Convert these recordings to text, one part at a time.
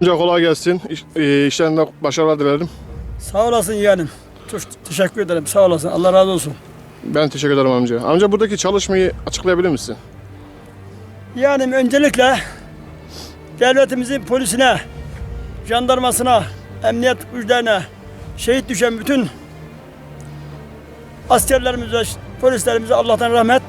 Amca kolay gelsin. İş, e, işlerinde başarılar dilerim. Sağ olasın yeğenim. Çok teşekkür ederim. Sağ olasın. Allah razı olsun. Ben teşekkür ederim amca. Amca buradaki çalışmayı açıklayabilir misin? Yeğenim öncelikle devletimizin polisine, jandarmasına, emniyet güçlerine, şehit düşen bütün askerlerimize, polislerimize Allah'tan rahmet,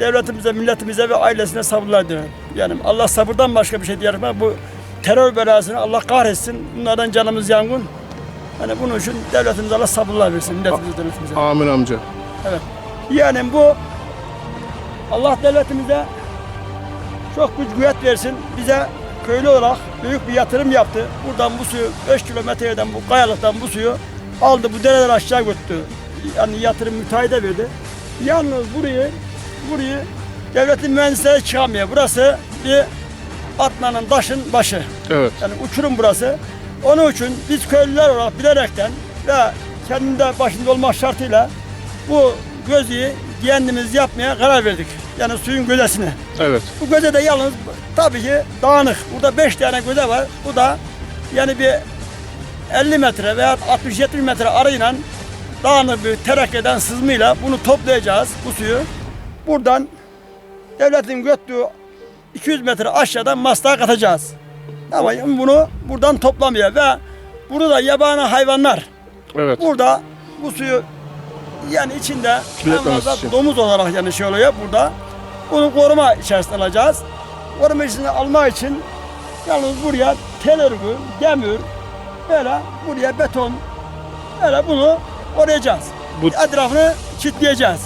devletimize, milletimize ve ailesine sabırlar dilerim. Yani Allah sabırdan başka bir şey diyelim. Bu terör belasını Allah kahretsin. Bunlardan canımız yangın. Hani bunun için devletimize Allah sabırlar versin, milletimize, devletimize. Amin amca. Evet. Yani bu Allah devletimize çok güç kuvvet versin. Bize köylü olarak büyük bir yatırım yaptı. Buradan bu suyu 5 kilometreden bu kayalıktan bu suyu aldı bu dereler aşağı götürdü. Yani yatırım müteahhide verdi. Yalnız burayı burayı devletin mühendisleri çıkamıyor. Burası bir atmanın taşın başı. Evet. Yani uçurum burası. Onun için biz köylüler olarak bilerekten ve kendinde başında olmak şartıyla bu gözü kendimiz yapmaya karar verdik. Yani suyun gözdesini. Evet. Bu göze de yalnız tabii ki dağınık. Burada 5 tane göze var. Bu da yani bir 50 metre veya 60-70 metre arayla dağınık bir terekkeden sızmıyla bunu toplayacağız bu suyu. Buradan devletin göttüğü 200 metre aşağıdan mastığa katacağız. Ama bunu buradan toplamıyor ve burada yabani hayvanlar Evet. burada bu suyu yani içinde en Kirletmemesi fazla için. domuz olarak yani şey oluyor burada. Bunu koruma içerisine alacağız. Koruma içerisine almak için yalnız buraya tel örgü, demir, böyle buraya beton, böyle bunu koruyacağız. Bu- Etrafını çitleyeceğiz.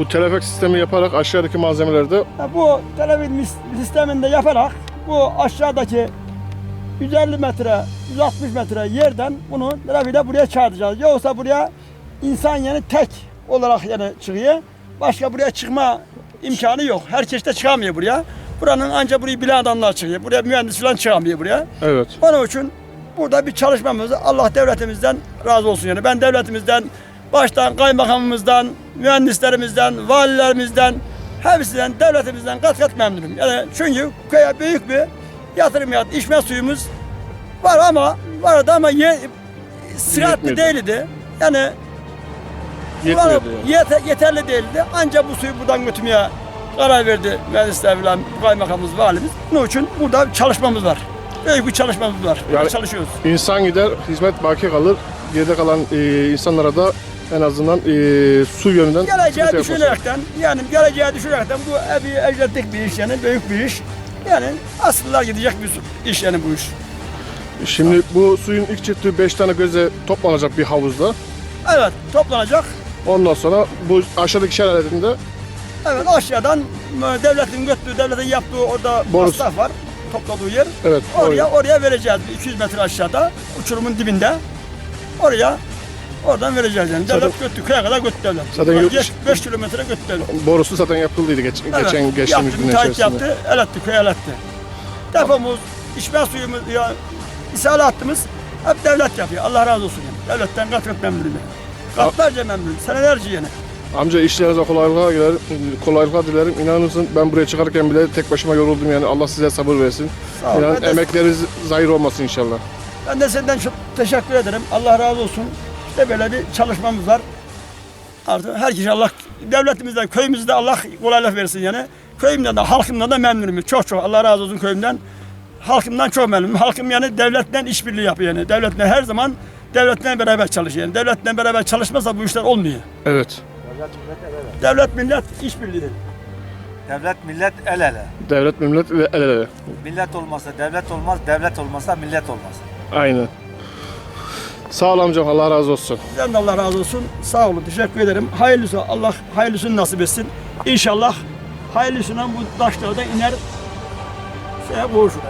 Bu telefek sistemi yaparak aşağıdaki malzemeleri de Ha, Bu televizyon sisteminde yaparak bu aşağıdaki 150 metre, 160 metre yerden bunu trafiğe buraya çağıracağız. Yoksa buraya insan yani tek olarak yani çıkıyor. Başka buraya çıkma imkanı yok. Herkes de çıkamıyor buraya. Buranın ancak burayı bilen adamlar çıkıyor. Buraya mühendis falan çıkamıyor buraya. evet. Onun için burada bir çalışmamız Allah devletimizden razı olsun yani. Ben devletimizden baştan kaymakamımızdan, mühendislerimizden, valilerimizden hepsinden devletimizden kat kat memnunum. Yani çünkü köye büyük bir yatırım yaptı. İçme suyumuz var ama vardı ama ye, Yetmiyordu. değildi. Yani Yetmiyordu yani. yete- yeterli değildi. Ancak bu suyu buradan götürmeye karar verdi mühendisler falan, kaymakamımız, valimiz. Bunun için burada çalışmamız var. Büyük bir çalışmamız var. Yani- çalışıyoruz. İnsan gider, hizmet baki kalır. Geride kalan e, insanlara da en azından e, su yönünden Geleceği düşünerekten, yani geleceği düşünerekten bu bir eclettik bir iş yani, büyük bir iş. Yani asıllar gidecek bir iş yani bu iş. Şimdi bu suyun ilk çıktığı 5 tane göze toplanacak bir havuzda. Evet, toplanacak. Ondan sonra bu aşağıdaki şelaletinde Evet, aşağıdan e, devletin götürdüğü, devletin yaptığı orada Borusu. masraf var. Topladığı yer. evet Oraya, oraya. oraya vereceğiz. Bir 200 metre aşağıda, uçurumun dibinde. Oraya, oradan vereceğiz yani. Zaten- Devlet götü, köye kadar götü devlet. Zaten yurt dışı- 5 kilometre götü devlet. borusu zaten yapıldıydı geç, geçen geçtiğimiz yaptı, müteahhit içerisinde. yaptı, el etti, köye el etti. Depomuz, içme suyumuz, ya, ishal hattımız hep devlet yapıyor. Allah razı olsun yani. Devletten kat kat memnunum yani. Katlarca memnunum, senelerce yani. Amca işlerinize kolaylıklar dilerim. Kolaylıklar dilerim. İnanır mısın ben buraya çıkarken bile tek başıma yoruldum yani. Allah size sabır versin. Sağ ol. İnanın Ben de, emekleriniz zahir olmasın inşallah. Ben de senden çok teşekkür ederim. Allah razı olsun. İşte böyle bir çalışmamız var. Artık herkes Allah, devletimizden, köyümüzde Allah kolaylık versin yani. Köyümden de, halkımdan da memnunum. Çok çok Allah razı olsun köyümden. Halkımdan çok memnunum. Halkım yani devletten işbirliği yapıyor yani. Devletle her zaman devletle beraber çalışıyor. Yani devletle beraber çalışmazsa bu işler olmuyor. Evet. Devlet millet işbirliği. Devlet millet el ele. Devlet millet ve el ele. Millet olmasa devlet olmaz, devlet olmasa millet olmaz. Aynen. Sağ ol amcam Allah razı olsun. Sizden de Allah razı olsun. Sağ olun. Teşekkür ederim. Hayırlısı Allah hayırlısını nasip etsin. İnşallah hayırlısına bu taşlarda iner şeye kavuşur.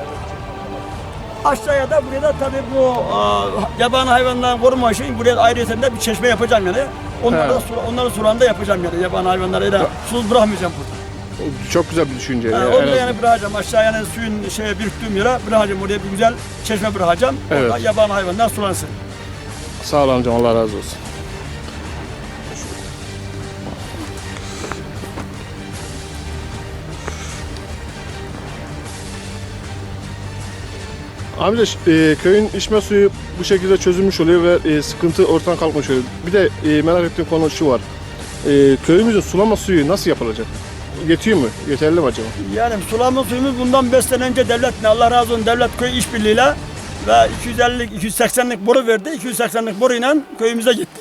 Aşağıya da buraya da tabii bu aa, yabani hayvanların koruma için buraya ayrıca de bir çeşme yapacağım yani. Onları da Evet. su, onların sularını da yapacağım yani yabani hayvanları da susuz bırakmayacağım burada. Çok güzel bir düşünce. Yani yani, en onu da azından. yani bırakacağım aşağı yani suyun şeye biriktiğim yere bırakacağım oraya bir güzel çeşme bırakacağım. Evet. Orada yabani hayvanlar sulansın. Sağ ol amcam Allah razı olsun. Amca e, köyün içme suyu bu şekilde çözülmüş oluyor ve e, sıkıntı ortadan kalkmış oluyor. Bir de e, merak ettiğim konu şu var. E, köyümüzün sulama suyu nasıl yapılacak? Yetiyor mu? Yeterli mi acaba? Yani sulama suyumuz bundan 5 sene önce devlet, Allah razı olsun devlet köy işbirliğiyle ve 250'lik 280'lik boru verdi. 280'lik boruyla köyümüze gitti.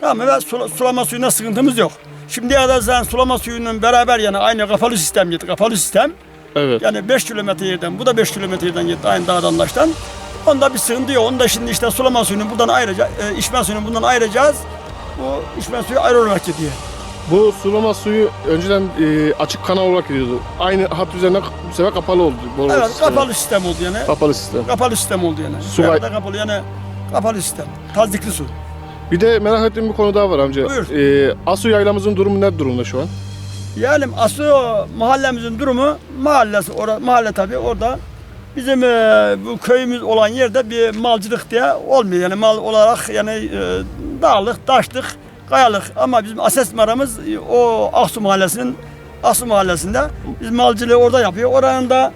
Tamam ve sula- sulama suyuna sıkıntımız yok. Şimdiye kadar zaten sulama suyunun beraber yani aynı kapalı sistem gitti. Kapalı sistem. Evet. Yani 5 kilometre yerden, bu da 5 kilometre yerden gitti aynı dağdan taştan. Onda bir sıkıntı yok. Onda şimdi işte sulama suyunu buradan ayıracağız, e, içme suyunu bundan ayıracağız. Bu içme suyu ayrı olarak gidiyor. Bu sulama suyu önceden e, açık kanal olarak gidiyordu. Aynı hat üzerine bu sefer kapalı oldu. Boru Evet sistemi. kapalı sistem oldu yani. Kapalı sistem. Kapalı sistem oldu yani. Su Su gay- da kapalı yani kapalı sistem. Tazdikli su. Bir de merak ettiğim bir konu daha var amca. Buyur. E, Asu yaylamızın durumu ne durumda şu an? Yani asıl mahallemizin durumu mahallesi orada mahalle tabii orada bizim e, bu köyümüz olan yerde bir malcılık diye olmuyor yani mal olarak yani e, dağlık, taşlık, kayalık ama bizim asas maramız e, o Aksu mahallesinin Aksu mahallesinde biz malcılığı orada yapıyor. Oranın da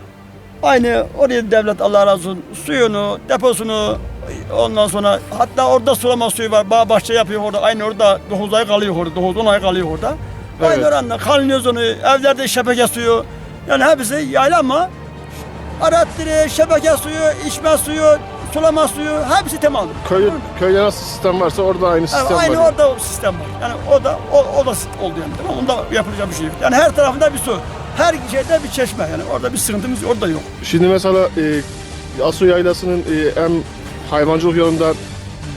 aynı oraya devlet Allah razı olsun suyunu, deposunu ondan sonra hatta orada sulama suyu var. Bağ bahçe yapıyor orada. Aynı orada 9 ay kalıyor orada. 9-10 ay kalıyor orada. Evet. Aynı oranda kalınıyoruz onu. Evlerde şebeke suyu. Yani hepsi yayla ama arattırı, şebeke suyu, içme suyu, sulama suyu hepsi tamam. Köy, köyde nasıl sistem varsa orada aynı Yani sistem aynı var. orada o sistem var. Yani o da o, o da oldu yani. Tamam Onda yapılacak bir şey yok. Yani her tarafında bir su. Her şeyde bir çeşme yani. Orada bir sıkıntımız orada yok. Şimdi mesela e, Asu Yaylası'nın e, hem hayvancılık yolunda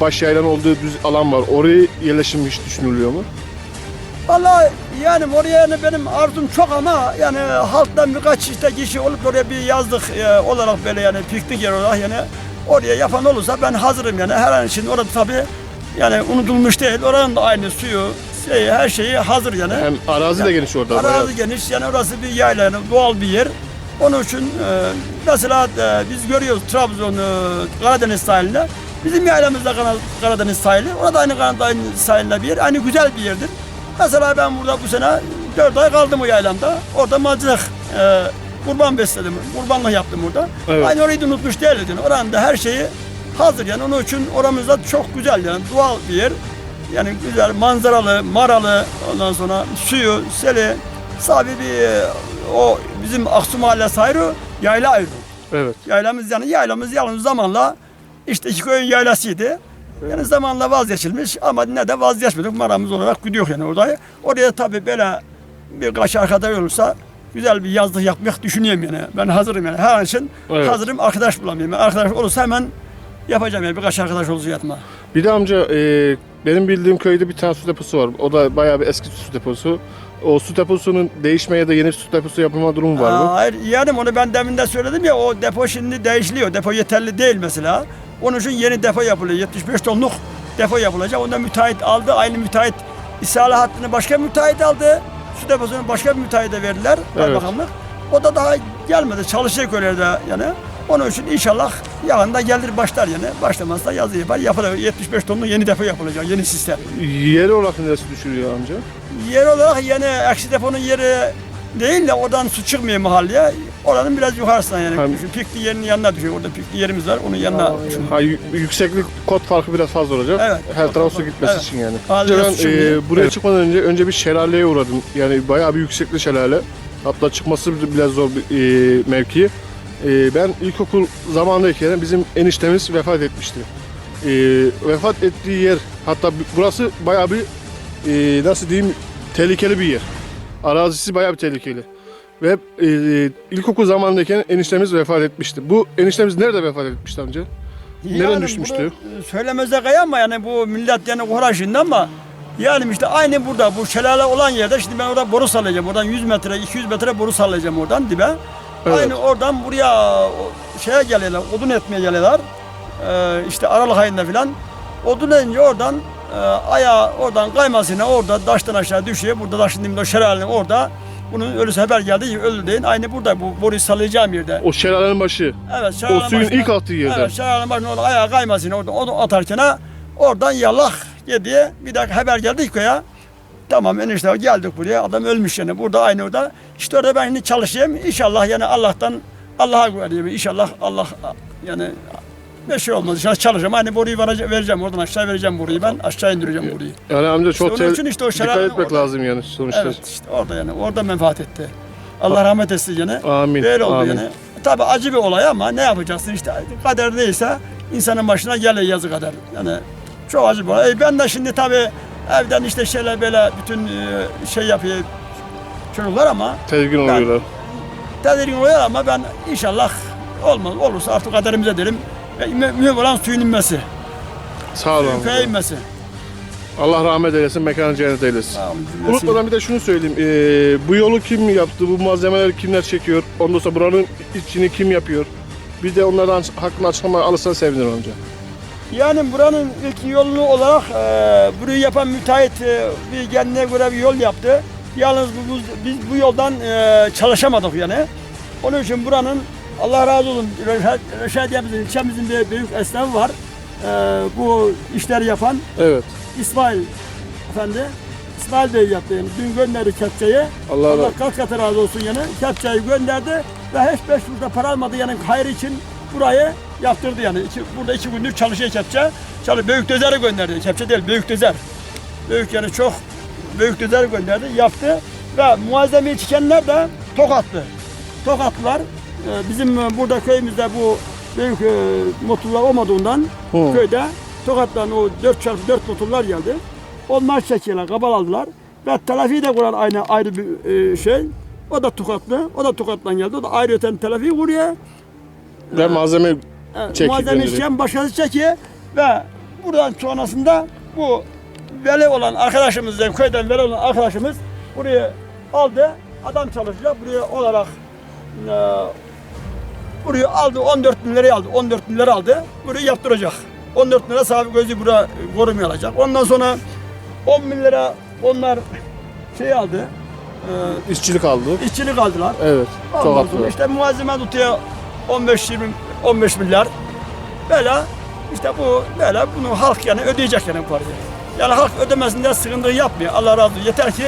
baş yaylan olduğu düz alan var. Oraya yerleşim hiç düşünülüyor mu? Vallahi yani oraya yani benim arzum çok ama yani halktan birkaç işte kişi olup oraya bir yazlık e, olarak böyle yani piknik yer olarak yani oraya yapan olursa ben hazırım yani her an için orada tabii yani unutulmuş değil. Oranın da aynı suyu, şeyi, her şeyi hazır yani. Hem arazi de geniş orada. bayağı. Arazi geniş yani orası bir yayla yani doğal bir yer. Onun için e, mesela e, biz görüyoruz Trabzon, e, Karadeniz sahilinde. Bizim yaylamız da Kara- Karadeniz sahili. Orada aynı Karadeniz sahilinde bir yer. Aynı güzel bir yerdir. Mesela ben burada bu sene 4 ay kaldım o yaylamda. Orada macılık, e, kurban besledim. Kurbanlık yaptım orada. Evet. Aynı orayı da unutmuş. Yani. Oranın da her şeyi hazır yani. Onun için oramızda çok güzel yani. Doğal bir yer. Yani güzel manzaralı, maralı, ondan sonra suyu, seli, sahibi bir e, o bizim Aksu Mahallesi ayrı, yayla ayrı. Evet. Yaylamız yani yaylamız yalnız zamanla işte iki köyün yaylasıydı. Yani zamanla vazgeçilmiş ama ne de vazgeçmedik. Maramız olarak gidiyor yani orada. Oraya tabii böyle birkaç arkadaş olursa güzel bir yazlık yapmak düşünüyorum yani. Ben hazırım yani. Her an için Evet. hazırım. Arkadaş bulamıyorum. Yani arkadaş olursa hemen yapacağım yani. Birkaç arkadaş olursa yatma. Bir de amca e, benim bildiğim köyde bir tane su deposu var. O da bayağı bir eski su deposu. O su deposunun değişme ya da yeni su deposu yapılma durumu var mı? Aa, Hayır yani onu ben demin de söyledim ya o depo şimdi değişiliyor. Depo yeterli değil mesela. Onun için yeni depo yapılıyor. 75 tonluk depo yapılacak. Onda müteahhit aldı. Aynı müteahhit İsale hattını başka müteahhit aldı. Su deposunu başka bir müteahhite verdiler. Evet. Kaymakamlık. O da daha gelmedi. Çalışacak öyle de yani. Onun için inşallah yakında gelir başlar yani. Başlamazsa yazı yapar. Yapılır. 75 tonluk yeni depo yapılacak. Yeni sistem. Yeri olarak neresi düşürüyor amca? Yer olarak yeni eksi deponun yeri değil de oradan su çıkmıyor mahalleye. Oranın biraz yukarısına yani. Hem- Şu pikli yerinin yanına düşüyor. Orada pikli yerimiz var. Onun yanına düşüyor. Ha, yü- yükseklik kod farkı biraz fazla olacak. Evet. Her taraf su gitmesi Evet. için yani. Önce ben e, buraya Evet. çıkmadan önce önce bir şelaleye uğradım. Yani bayağı bir yüksekli şelale. Hatta çıkması bile zor bir e, mevki. E, ben ilkokul zamandayken bizim eniştemiz vefat etmişti. E, vefat ettiği yer hatta bi- burası bayağı bir e, nasıl diyeyim tehlikeli bir yer. Arazisi bayağı bir tehlikeli. Ve e, ilkokul zamandayken eniştemiz vefat etmişti. Bu eniştemiz nerede vefat etmişti amca? Nereden Yani düşmüştü? bunu Söylemeze kayama yani bu millet yani uğraşında ama yani işte aynı burada bu şelale olan yerde şimdi ben orada boru sallayacağım. Oradan 100 metre 200 metre boru sallayacağım oradan dibe. Evet. Aynı oradan buraya şeye geliyorlar odun etmeye geliyorlar. Ee, işte Aralık ayında filan. Odun edince oradan e, ayağı oradan kaymasına orada taştan aşağı düşüyor. Burada taş şimdi o şelalenin orada bunun ölüsü haber geldi öldü deyin. Aynı burada bu boruyu sallayacağım yerde. O şelalenin başı. Evet, O suyun başına- ilk attığı yerden. Evet, şelalenin başına orada ayağı kaymasın orada onu atarken ha, oradan yallah yedi. Bir dakika haber geldi köye. Tamam enişte geldik buraya adam ölmüş yani burada aynı orada. İşte orada ben şimdi çalışayım. İnşallah yani Allah'tan Allah'a güveniyorum. İnşallah Allah yani bir şey olmaz. İnşallah çalışacağım. Hani boruyu verece- vereceğim. Oradan aşağı vereceğim boruyu ben. Aşağı indireceğim boruyu. Yani amca çok İşte onun için işte o dikkat şarabın etmek orada- lazım yani sonuçta. Evet işte orada yani. Orada menfaat etti. Allah rahmet etsin yine. Amin. Böyle oldu amin. yani. Tabi acı bir olay ama ne yapacaksın işte kader neyse insanın başına gelir yazı kader. Yani çok acı bir olay. E ben de şimdi tabi evden işte şeyler böyle bütün e, şey yapıyor çocuklar ama Tedirgin Ben- oluyorlar. tedirgin oluyor ama ben inşallah olmaz olursa artık kaderimize derim. Mü- mühim olan suyun inmesi, Sağ olun. köye inmesi. Allah rahmet eylesin, mekanı cennet eylesin. Unutmadan bir de şunu söyleyeyim. Ee, bu yolu kim yaptı? Bu malzemeleri kimler çekiyor? Ondan sonra buranın içini kim yapıyor? Bir de onlardan hakkında açıklama alırsan sevinirim amca. Yani buranın ilk yolunu olarak e, burayı yapan müteahhit e, bir kendine göre bir yol yaptı. Yalnız bu, bu- biz bu yoldan e, çalışamadık yani. Onun için buranın Allah razı olsun Reşat, Reşadiyemizin, ilçemizin bir büyük esnafı var. E, bu işleri yapan Evet. İsmail Efendi. İsmail Bey yaptı yani. Dün gönderdi kepçeyi. Allah Allah razı kaç katı razı olsun yani. Kepçeyi gönderdi ve hiç beş kuruşa para almadı yani hayır için burayı yaptırdı yani. İki, burada iki gündür çalışıyor kepçe. Çalı büyük dözeri gönderdi. Kepçe değil büyük dözer. Büyük yani çok büyük dözer gönderdi. Yaptı ve malzemeyi çekenler de Tokatlı. Tokatlılar bizim e, burada köyümüzde bu büyük e, motorlar olmadığından Hı. köyde Tokat'tan o 4x4 motorlar geldi. Onlar çekiyorlar, kabal aldılar. Ve telafi de kuran aynı ayrı bir e, şey. O da Tokatlı, o da Tokat'tan geldi. O da ayrı öten telafi kuruyor. Ve malzeme Evet, Çekip malzeme işleyen başkası çekiyor ve buradan sonrasında bu veli olan arkadaşımız, yani köyden veli olan arkadaşımız burayı aldı. Adam çalışacak buraya olarak e, burayı aldı 14 bin liraya aldı. 14 bin lira aldı. Burayı yaptıracak. 14 bin lira sahibi gözü bura korumuyor alacak. Ondan sonra 10 bin lira onlar şey aldı. E, işçilik aldı. işçilik aldılar. Evet. Ondan sonra Tokatlı. işte malzeme tutuyor 15 20 15 milyar. Böyle işte bu böyle bunu halk yani ödeyecek yani bu parayı. Yani halk ödemesinde sıkıntı yapmıyor. Allah razı olsun. Yeter ki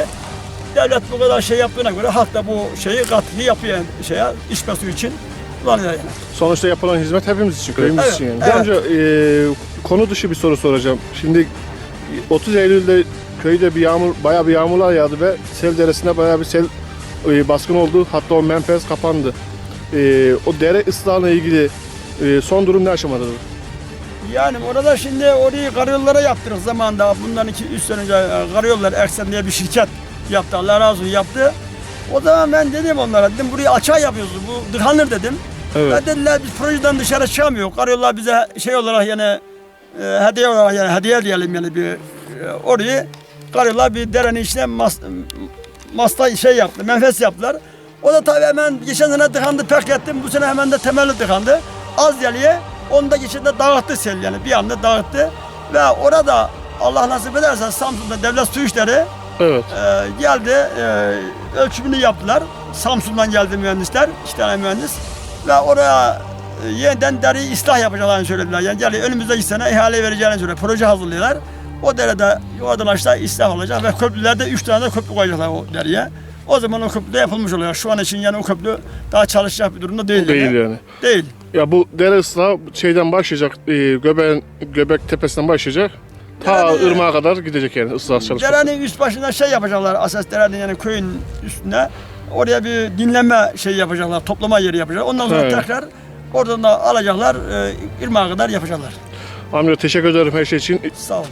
devlet bu kadar şey yaptığına göre halk da bu şeyi katkıyı yapıyor yani şeye içme suyu için yani. Sonuçta yapılan hizmet hepimiz için, köyümüz Evet, için yani. evet. Amca e, konu dışı bir soru soracağım. Şimdi 30 Eylül'de köyde bir yağmur, bayağı bir yağmurlar yağdı ve sel deresinde bayağı bir sel e, baskın oldu. Hatta o menfez kapandı. E, o dere ıslahına ilgili e, son durum ne aşamadadır? Yani orada şimdi orayı karayollara yaptırdık zamanında. Bundan 2-3 sene önce e, karayollar Erksen diye bir şirket yaptı. Allah razı olsun yaptı. O zaman ben dedim onlara dedim burayı açığa yapıyoruz. Bu dıkanır dedim. Evet. Ya dediler biz projeden dışarı çıkamıyoruz. Karayollar bize şey olarak yani e, hediye olarak yani hediye diyelim yani bir e, orayı karayollar bir derenin içine mas, masta şey yaptı, menfes yaptılar. O da tabii hemen geçen sene tıkandı pek ettim. Bu sene hemen de temelli tıkandı. Az yeliye onu da geçen de dağıttı sel yani bir anda dağıttı. Ve orada Allah nasip ederse Samsun'da devlet su işleri Evet. ee, geldi, e, ölçümünü yaptılar. Samsun'dan geldi mühendisler, iki tane mühendis. Ve oraya e, yeniden deriyi ıslah yapacaklarını söylediler. Yani gel önümüzdeki sene ihale vereceğini söylüyor. Proje hazırlıyorlar. O derede aşağı ıslah olacak ve köprülerde üç tane de köprü koyacaklar o deriye. O zaman o köprü de yapılmış oluyor. Şu an için yani o köprü daha çalışacak bir durumda değil. Değil yani. yani. Değil. Ya bu dere ıslahı şeyden başlayacak, e, Göbek'in Göbek tepesinden başlayacak. Ta Yani- ırmağa kadar gidecek yani ıslah çalışması. Derenin üst başına şey yapacaklar. Asas derenin yani köyün üstünde. Oraya bir dinleme şey yapacaklar. Toplama yeri yapacaklar. Ondan sonra Evet. tekrar oradan da alacaklar. E, irmağa kadar yapacaklar. Amca teşekkür ederim her şey için. Sağ olun.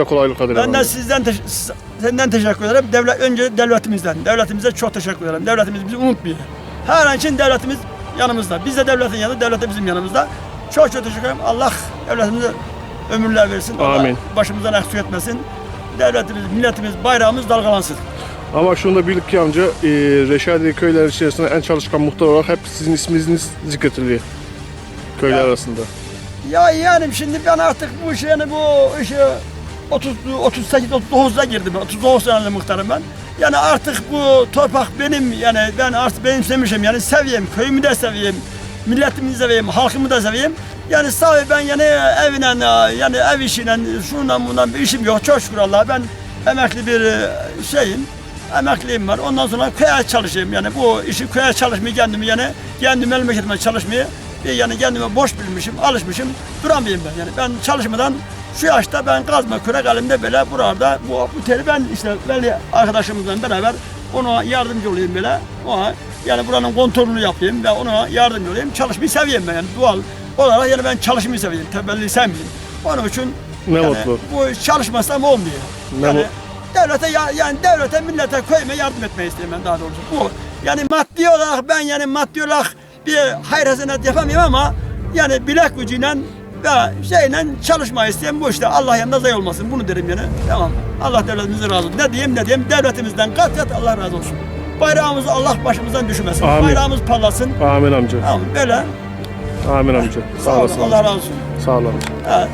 E, kolaylıklar dilerim. Ben de amca. sizden teş- senden teşekkür ederim. Devlet önce devletimizden. Devletimize çok teşekkür ederim. Devletimiz bizi unutmuyor. Her an için devletimiz yanımızda. Biz de devletin yanında, devlet de bizim yanımızda. Çok çok teşekkür ederim. Allah devletimize ömürler versin. Allah Amin. başımızdan eksik etmesin. Devletimiz, milletimiz, bayrağımız dalgalansın. Ama şunu da bildik ki amca, e, Reşadiye köyler içerisinde en çalışkan muhtar olarak hep sizin isminiz zikrediliyor. Köyler Ya. arasında. Ya yani şimdi ben artık bu işe yani bu işe 30 38 39'da girdim. 39 senelik muhtarım ben. Yani artık bu toprak benim yani ben artık benimsemişim yani seveyim, köyümü de seveyim, milletimi de seveyim, halkımı da seveyim. Yani sahi ben yani evine yani ev işiyle şundan bundan bir işim yok çok şükür Allah'a ben emekli bir şeyim. Emekliyim var. Ondan sonra köye çalışayım yani bu işi köye çalışmayı kendimi yani kendi memleketime çalışmayı e, yani kendime boş bilmişim, alışmışım. Duramayayım ben yani. Ben çalışmadan şu yaşta ben kazma kürek elimde böyle burada bu, bu teli ben işte belli arkadaşımızla beraber ona yardımcı olayım böyle. Ona yani buranın kontrolünü yapayım ve ona yardımcı olayım. Çalışmayı seviyorum ben yani doğal olarak yani ben çalışmayı seviyorum. Tembelliği sevmiyorum. Onun için Ne yani mutlu. bu çalışmasam olmuyor. Ne yani devlete ya, yani devlete millete köyüme yardım etmeyi istiyorum ben daha doğrusu. Bu yani maddi olarak ben yani maddi olarak bir hayır hasenet yapamıyorum ama yani bilek gücüyle ve şeyle çalışmayı isteyen bu işte Allah yanında zay olmasın bunu derim yani. Tamam. Allah devletimizden razı olsun. Ne diyeyim ne diyeyim devletimizden kat kat Allah razı olsun. Bayrağımızı Allah başımızdan düşürmesin. Amin. Bayrağımız parlasın. Amin amca. Tamam böyle. Amin amca. Sağ Sağ olun. olasın. Allah razı olsun. Sağ ol amca. Evet.